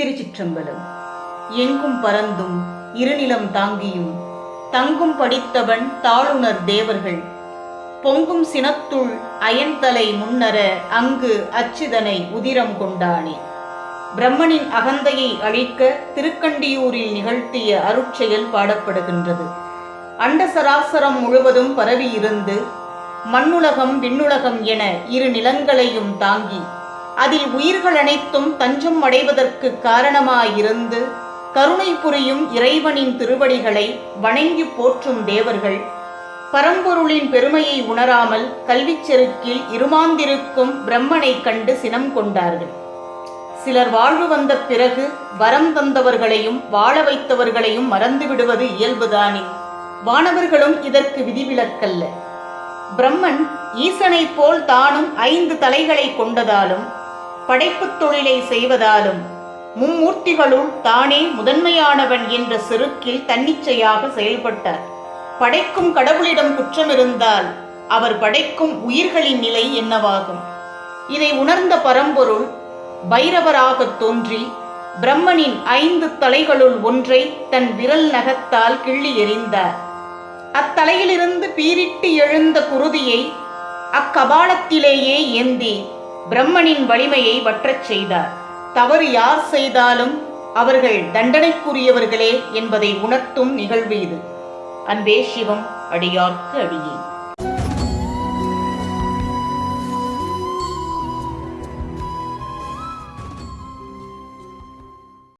திருச்சிற்றம்பலம். எங்கும் பறந்தும் இருநிலம் தாங்கியும் தங்கும் படித்தவன் தாளுணர் தேவர்கள். பொங்கும் சினத்துள் அயன்தலை முன்னர அங்கு அச்சிதனை உதிரம் கொண்டானே. பிரம்மனின் அகந்தையை அழிக்க திருக்கண்டியூரில் நிகழ்த்திய அருட்செயல் பாடப்படுகின்றது. அண்ட சராசரம் முழுவதும் பரவியிருந்து மண்ணுலகம் விண்ணுலகம் என இரு நிலங்களையும் தாங்கி அதில் உயிர்கள் அனைத்தும் தஞ்சம் அடைவதற்கு காரணமாயிருந்து கருணை புரியும் இறைவனின் திருவடிகளை வணங்கி போற்றும் தேவர்கள் பரம்பொருளின் பெருமையை உணராமல் கல்விச் செருக்கில் இருமாந்திருக்கும் பிரம்மனைக் கண்டு சினம் கொண்டார்கள். சிலர் வாழ்வு வந்த பிறகு வரம் தந்தவர்களையும் வாழ வைத்தவர்களையும் மறந்து விடுவது இயல்புதானே. வானவர்களும் இதற்கு விதிவிலக்கல்ல. பிரம்மன் ஈசனைப் போல் தானும் ஐந்து தலைகளை கொண்டதாலும் படைப்புத் தொழிலை செய்வதாலும் மும்மூர்த்திகளுள் தானே முதன்மையானவன் என்ற செருக்கில் தன்னிச்சையாக செயல்பட்டார். படைக்கும் கடவுளிடம் குற்றம் இருந்தால் அவர் படைக்கும் உயிர்களின் நிலை என்னவாகும்? இதை உணர்ந்த பரம்பொருள் பைரவராகத் தோன்றி பிரம்மனின் ஐந்து தலைகளுள் ஒன்றை தன் விரல் நகத்தால் கிள்ளி எறிந்தார். அத்தலையிலிருந்து பீரிட்டு எழுந்த குருதியை அக்கபாலத்திலேயே ஏந்தி பிரம்மனின் வலிமையை வற்றச் செய்தார். தவறு யார் செய்தாலும் அவர்கள் தண்டனைக்குரியவர்களே என்பதை உணர்த்தும் நிகழ்வு இது. அன்பே சிவம் அடியார்க்கு அடியே.